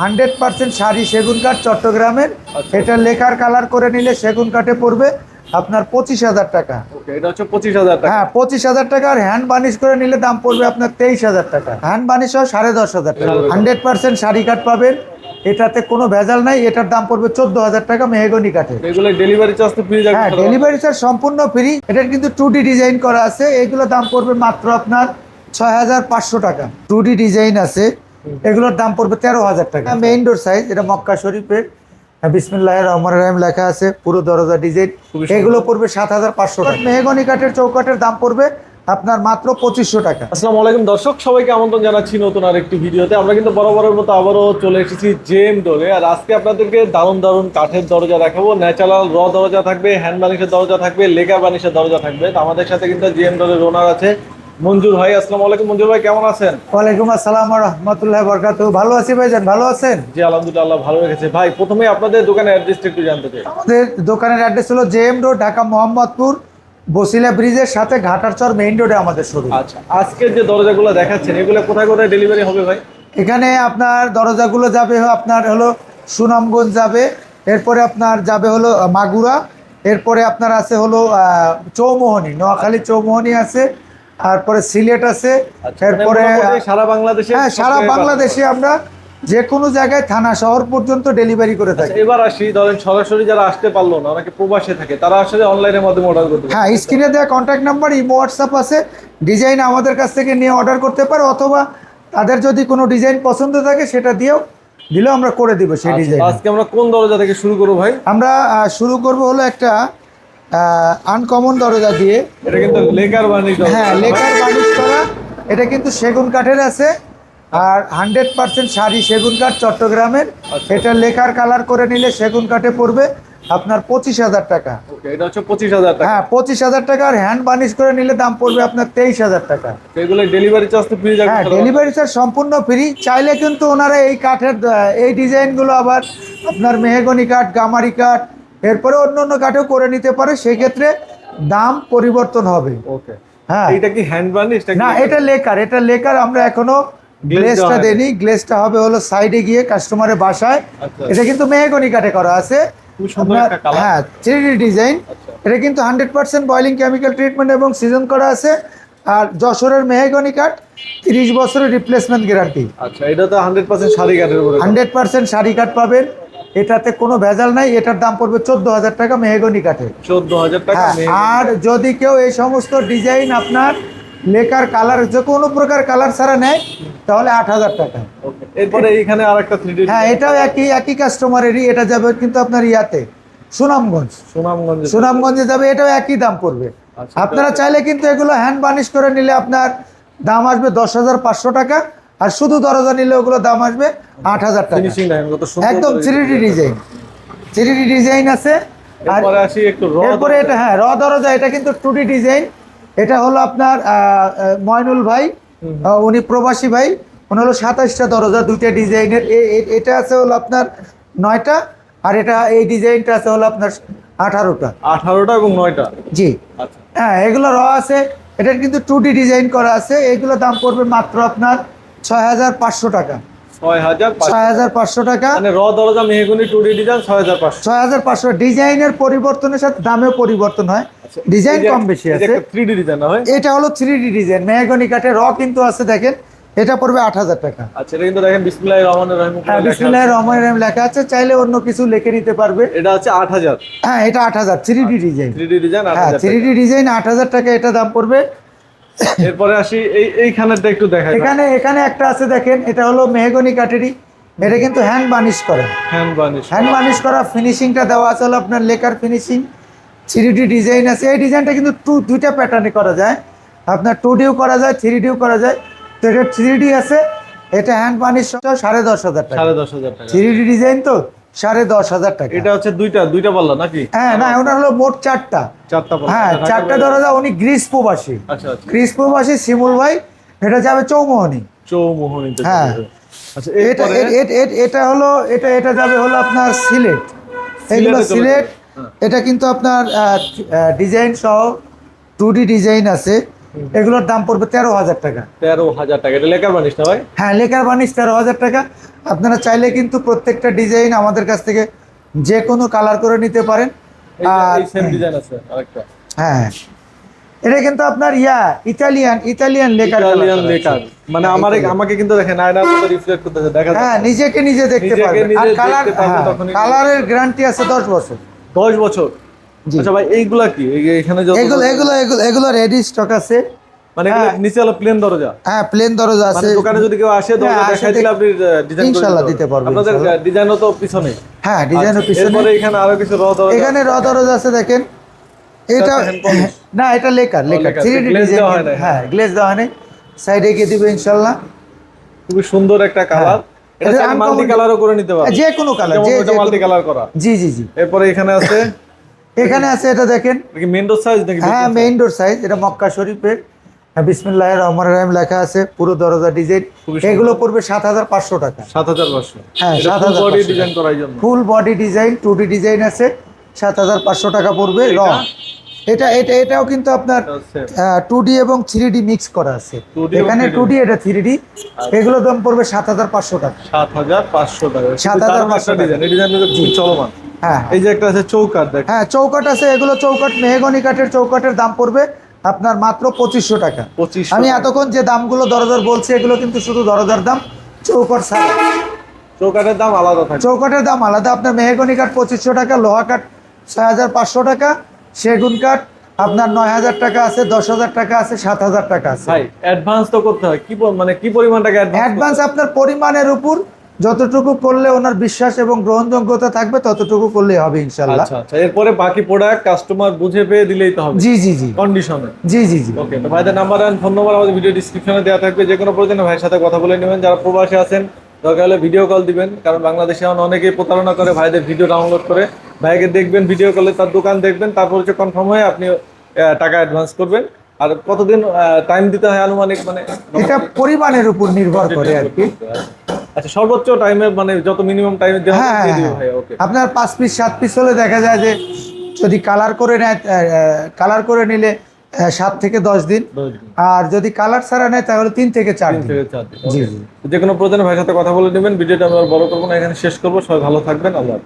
Hundred percent sari সেগুন কাঠ চট্টগ্রামের। আচ্ছা। এটা লেখার কালার করে নিলে সেগুন কাঠে পড়বে আপনার পঁচিশ হাজার টাকা। এটা হচ্ছে পঁচিশ হাজার টাকা। হ্যাঁ পঁচিশ হাজার টাকা আর হ্যান্ড বানিশ করে নিলে দাম পড়বে আপনার তেইশ হাজার টাকা। হ্যান্ড বানিশ হয় সাড়ে দশ হাজার টাকা। হান্ড্রেড পার্সেন্ট শাড়ি কাঠ পাবেন। এটাতে কোনো ভেজাল নাই এটার দাম পড়বে চোদ্দ হাজার টাকা মেহগনি কাঠে। এগুলো ডেলিভারি চার্জ তো ফ্রি হ্যাঁ ডেলিভারি চার্জ সম্পূর্ণ ফ্রি এটার কিন্তু টু ডি ডিজাইন করা আছে। এগুলো দাম পড়বে মাত্র আপনার ছয় হাজার পাঁচশো টাকা। টু ডি ডিজাইন আছে। এগুলোর দাম পড়বে তেরো হাজার টাকা। মেইন ডোর সাইজ এটা মক্কা শরীফের বিসমিল্লাহ রহমান রহিম লেখা আছে পুরো দরজা ডিজাইন এগুলো পড়বে সাত হাজার পাঁচশো টাকা। মেহগনি কাঠের চৌকাঠের দাম পড়বে আপনার মাত্র পঁচিশশো টাকা। আসসালামু আলাইকুম দর্শক সবাইকে আমন্ত্রণ জানাচ্ছি নতুন আরেকটি ভিডিওতে। আমরা কিন্তু বরাবরের মতো আবারও চলে এসেছি জেম ডোরে আর আজকে আপনাদেরকে দারুণ দারুণ কাঠের দরজা দেখাবো। ন্যাচারাল র দরজা থাকবে হ্যান্ড বানিশের দরজা থাকবে লেগা বানিশের দরজা থাকবে। তো আমাদের সাথে কিন্তু জেম ডোরের ওনার আছে মঞ্জুর ভাই আসসালামু আলাইকুম। মঞ্জুর ভাই কেমন আছেন? ওয়ালাইকুম আসসালাম রহমতুল্লাহ বরকাত। ভালো আছি ভাইজান ভালো আছেন? জি আলহামদুলিল্লাহ আল্লাহ ভালো রেখেছে। ভাই প্রথমে আপনাদের দোকানের অ্যাড্রেসটা একটু জানতে চাই। আমাদের দোকানের অ্যাড্রেস হলো জেএম রোড ঢাকা মোহাম্মদপুর বসিলা ব্রিজের সাথে ঘাটারচর মেইন রোডে আমাদের শোরুম আচ্ছা আজকের যে দরজাগুলো দেখাচ্ছেন এগুলো কোথায় কোথায় ডেলিভারি হবে ভাই? এখানে আপনার দরজাগুলো যাবে আপনার হলো সুনামগঞ্জ যাবে এরপরে আপনার যাবে হলো মাগুরা এরপরে আপনার আছে হলো চৌমোহনী নোয়াখালী চৌমোহনী আছে তারপরে সিলেট আছে আচ্ছা, এরপরে মানে সারা বাংলাদেশে হ্যাঁ সারা বাংলাদেশে আমরা যে কোনো জায়গায় থানা শহর পর্যন্ত ডেলিভারি করে থাকি। আচ্ছা, এবার আসি ধরেন সরাসরি যারা আসতে পারল না অনেকে প্রবাসে থাকে তারা আসলে অনলাইনের মাধ্যমে অর্ডার করতে হ্যাঁ স্ক্রিনে দেওয়া কন্ট্যাক্ট নাম্বার ইমো হোয়াটসঅ্যাপ আছে। ডিজাইন আমাদের কাছ থেকে নিয়ে অর্ডার করতে পারে অথবা তাদের যদি কোনো ডিজাইন পছন্দ থাকে সেটা দিয়েও দিলেও আমরা করে দিব সেই আচ্ছা, ডিজাইন। আজকে আমরা কোন দরজা থেকে শুরু করব ভাই? আমরা শুরু করব হলো একটা আনকমন দরজা দিয়ে। এটা কিন্তু লেকার বাণী হ্যাঁ লেখার বানিশ করা। এটা কিন্তু সেগুন কাঠের আছে। আর হান্ড্রেড পার্সেন্ট শাড়ি সেগুন কাঠ চট্টগ্রামের। আচ্ছা। এটা লেখার কালার করে নিলে সেগুন কাঠে পড়বে আপনার পঁচিশ হাজার টাকা। এটা হচ্ছে পঁচিশ হাজার টাকা। হ্যাঁ পঁচিশ হাজার টাকা আর হ্যান্ড বানিশ করে নিলে দাম পড়বে আপনার তেইশ হাজার টাকা। এগুলো ডেলিভারি চার্জ তো ফ্রি হ্যাঁ ডেলিভারি চার্জ সম্পূর্ণ ফ্রি চাইলে কিন্তু ওনারা এই কাঠের এই ডিজাইনগুলো আবার আপনার মেহগনি কাঠ গামারি কাঠ এরপরে অন্য অন্য কাঠেও করে নিতে পারে সেক্ষেত্রে দাম পরিবর্তন হবে। ওকে। হ্যাঁ। এটা কি হ্যান্ড বার্নিশ না এটা লেকার এটা লেকার আমরা এখনও গ্লেজটা দেনি গ্লেজটা হবে হলো সাইডে গিয়ে কাস্টমারের বাসায়। আচ্ছা। এটা কিন্তু মেহগনি কাঠে করা আছে। হ্যাঁ থ্রি ডিজাইন আচ্ছা। এটা কিন্তু hundred percent boiling chemical treatment এবং সিজন করা আছে। আর যশোরের মেহগনি কাঠ তিরিশ বছরের রিপ্লেসমেন্ট গ্যারান্টি আচ্ছা এটা তো হান্ড্রেড পার্সেন্ট শাড়ি কাঠের হান্ড্রেড পার্সেন্ট শাড়ি কাঠ পাবেন। এটাতে কোনো ভেজাল নাই এটার দাম পড়বে চোদ্দ হাজার টাকা মেহগনি কাঠে। চোদ্দ হাজার টাকা হ্যাঁ আর যদি কেউ এই সমস্ত ডিজাইন আপনার লেকার কালার যে কোনো প্রকার কালার ছাড়া নেয় তাহলে আট হাজার টাকা এরপরে এখানে আর একটা হ্যাঁ এটাও একই একই কাস্টমারেরই এটা যাবে কিন্তু আপনার ইয়াতে সুনামগঞ্জ। সুনামগঞ্জ সুনামগঞ্জে যাবে এটাও একই দাম পড়বে। আচ্ছা, আপনারা চাইলে কিন্তু এগুলো হ্যান্ড বানিশ করে নিলে আপনার দাম আসবে দশ হাজার পাঁচশো টাকা। আর শুধু দরজা নিলে ওগুলো দাম আসবে আট হাজার টাকা। একদম করে থ্রি ডিজাইন। থ্রি ডিজাইন আছে। আর এরপরে র এটা হ্যাঁ র দরজা এটা কিন্তু টু ডিজাইন। এটা হলো আপনার ময়নুল ভাই উনি প্রবাসী ভাই। উনি হলো সাতাশটা দরজা দুইটা ডিজাইনের। এটা আছে হলো আপনার নয়টা আর এটা এই ডিজাইনটা আছে হলো আপনার আঠারোটা। আঠারোটা এবং নয়টা? জি। আচ্ছা। হ্যাঁ এগুলো র আছে। এটার কিন্তু টু ডিজাইন করা আছে। এগুলো দাম পড়বে মাত্র আপনার ছয় হাজার পাঁচশো টাকা। মানে ডিজাইনের পরিবর্তনের সাথে দামেও পরিবর্তন হয়। ডিজাইন কম বেশি আছে। হয় এটা হলো থ্রি ডি ডিজাইন মেহগনি কাঠের র কিন্তু আছে দেখেন। এটা পড়বে আট হাজার টাকা। আচ্ছা এটা কিন্তু দেখেন বিসমিল্লাহ রহমান রহিম হ্যাঁ বিসমুল্লাহ রহমান রহিম লেখা আছে। চাইলে অন্য কিছু লিখে নিতে পারবে। এটা হচ্ছে আট হাজার। হ্যাঁ এটা আট হাজার। Three D design three D design হ্যাঁ থ্রি ডি ডিজাইন আট হাজার টাকা এটা দাম পড়বে। এরপরে আসি এই এইখানেরটা একটু দেখাই। এখানে এখানে একটা আছে দেখেন এটা হলো মেহগনি কাঠেরই। এটা কিন্তু হ্যান্ড বানিশ করা। হ্যান্ড বার্নিশ হ্যান্ড বানিশ করা ফিনিশিংটা দেওয়া আছে হলো আপনার লেকার ফিনিশিং থ্রি ডিজাইন আছে। এই ডিজাইনটা কিন্তু টু দুইটা প্যাটার্নে করা যায়। আপনার টু ডিও করা যায় থ্রি ডিও করা যায়। তো এটা থ্রি ডি আছে। এটা হ্যান্ড সহ সাড়ে দশ হাজার টাকা। সাড়ে দশ হাজার টাকা। থ্রি ডি ডিজাইন তো? সাড়ে দশ হাজার টাকা। এটা হচ্ছে দুইটা দুইটা পাল্লা নাকি? হ্যাঁ না ওনার হলো মোট চারটা। চারটা হ্যাঁ চারটা দরজা উনি গ্রিস প্রবাসী আচ্ছা আচ্ছা। গ্রিস প্রবাসী শিমুল ভাই এটা যাবে চৌমোহনী। চৌমোহনীতে হ্যাঁ। আচ্ছা এটা এটা হলো এটা এটা যাবে হলো আপনার সিলেট। এগুলো সিলেটে। সিলেট হ্যাঁ। এটা কিন্তু আপনার ডিজাইন সহ টু ডি ডিজাইন আছে। এগুলোর দাম পড়বে তেরো হাজার টাকা। তেরো হাজার টাকা। এটা লেকার বানিস না ভাই? হ্যাঁ লেকার বানিশ তেরো হাজার টাকা। আপনারা চাইলে কিন্তু প্রত্যেকটা ডিজাইন আমাদের কাছ থেকে যে কোনো কালার করে নিতে পারেন। আর সেম ডিজাইন আছে আরেকটা। হ্যাঁ এটা কিন্তু আপনার yeah Italian Italian lacquer Italian lacquer. মানে আমার আমাকে কিন্তু দেখেন আয়নার মতো রিফ্লেক্ট করতেছে দেখা হ্যাঁ নিজেকে নিজে দেখতে পারবেন। আর কালার কালারের গ্যারান্টি আছে দশ বছর। দশ বছর? জি। আচ্ছা ভাই এইগুলা কি? এখানে যত এগুলো এগুলো এগুলো এগুলো রেডি স্টক আছে। মানে হ্যাঁ। নিচে হলো প্লেন দরজা? হ্যাঁ প্লেন দরজা মানে আছে। দোকানে যদি কেউ আসে দরজা হ্যাঁ, দেখাই দিলে আপনি ডিজাইন ইনশাল্লাহ দিতে পারব, আপনাদের ডিজাইনও তো পিছনে। হ্যাঁ ডিজাইনের আচ্ছা, পিছনে। এরপরে এখানে আরও কিছু র দরজা এখানে র দরজা আছে দেখেন। এটা না এটা lacquer lacquer lacquer, three D glaze দেওয়া হয় হ্যাঁ গ্লেজ দেওয়া হয় সাইডে গিয়ে দিবে ইনশাল্লাহ। খুবই সুন্দর একটা কালার এটা মাল্টি কালারও করে নিতে পারবে যে কোনো কালার যে মাল্টি কালার করা। জি জি জি। এরপরে এখানে আছে এখানে আছে এটা দেখেন। মেন ডোর সাইজ নাকি হ্যাঁ মেইন ডোর সাইজ এটা মক্কা শরীফের। বিসমিল্লাহ রহমান রহিম লেখা আছে পুরো দরজা ডিজাইন এগুলো পড়বে সাত হাজার পাঁচশো টাকা। সাত হাজার পাঁচশো। হ্যাঁ, এটা 7,500 বডি ডিজাইন করার জন্য। Full body design two D design আছে সাত হাজার পাঁচশো টাকা পড়বে র এটা এটা এটাও কিন্তু আপনার টু ডি এবং থ্রি ডি মিক্স করা আছে। এখানে 3D টু ডি এটা থ্রি ডি এগুলো দাম পড়বে সাত হাজার পাঁচশো টাকা। সাত হাজার পাঁচশো টাকা। 7,500 টাকা। ডিজাইন এই ডিজাইন চলমান। হ্যাঁ। এই যে একটা আছে চৌকাট হ্যাঁ চৌকাট আছে এগুলো চৌকাট মেহগনি কাঠের চৌকাটের দাম পড়বে আপনার মাত্র পঁচিশশো টাকা। পঁচিশ আমি এতক্ষণ যে দামগুলো দরদার বলছি এগুলো কিন্তু শুধু দরদার দাম চৌকাট ছাড়া। চৌকাটের দাম আলাদা থাকে। চৌকাটের দাম আলাদা আপনার মেহগনি কাঠ পঁচিশশো টাকা লোহা কাঠ ছয় হাজার পাঁচশো টাকা সেগুন কাঠ আপনার নয় হাজার টাকা আছে দশ হাজার টাকা আছে সাত হাজার টাকা আছে। অ্যাডভান্স তো করতে হয়। কি মানে কি পরিমাণ টাকা অ্যাডভান্স আপনার পরিমাণের উপর যতটুকু করলে ওনার বিশ্বাস এবং গ্রহণযোগ্যতা থাকবে ততটুকু করলেই হবে ইনশাল্লাহ আচ্ছা আচ্ছা। এরপরে বাকি প্রোডাক্ট কাস্টমার বুঝে পেয়ে দিলেই তো হবে। জি জি জি। কন্ডিশনে জি জি জি। ওকে তো ভাইদের নাম্বার অ্যান্ড ফোন নাম্বার আমাদের ভিডিও ডিসক্রিপশনে দেওয়া থাকবে। যে কোনো প্রয়োজনে ভাইয়ের সাথে কথা বলে নেবেন। যারা প্রবাসে আছেন দরকার হলে ভিডিও কল দিবেন। কারণ বাংলাদেশে এখন অনেকেই প্রতারণা করে ভাইদের ভিডিও ডাউনলোড করে। ভাইকে দেখবেন ভিডিও কলে তার দোকান দেখবেন। তারপর হচ্ছে কনফার্ম হয়ে আপনি টাকা অ্যাডভান্স করবেন। আর কতদিন টাইম দিতে হয় আনুমানিক মানে? এটা পরিমাণের উপর নির্ভর করে আর কি। আচ্ছা সর্বোচ্চ টাইমে মানে যত মিনিমাম টাইমে দেওয়া হ্যাঁ হ্যাঁ, ভাই হ্যাঁ। ওকে আপনার পাঁচ পিস সাত পিস হলে দেখা যায় যে যদি কালার করে নেয় কালার করে নিলে সাত থেকে দশ দিন আর যদি কালার ছাড়া নেয় তাহলে তিন থেকে চার দিন. যে কোনো প্রয়োজনে ভাইয়ের সাথে কথা বলে নেবেন ভিডিওটা আমরা বড় করব না এখানে শেষ করব সবাই ভালো থাকবেন আল্লাহ।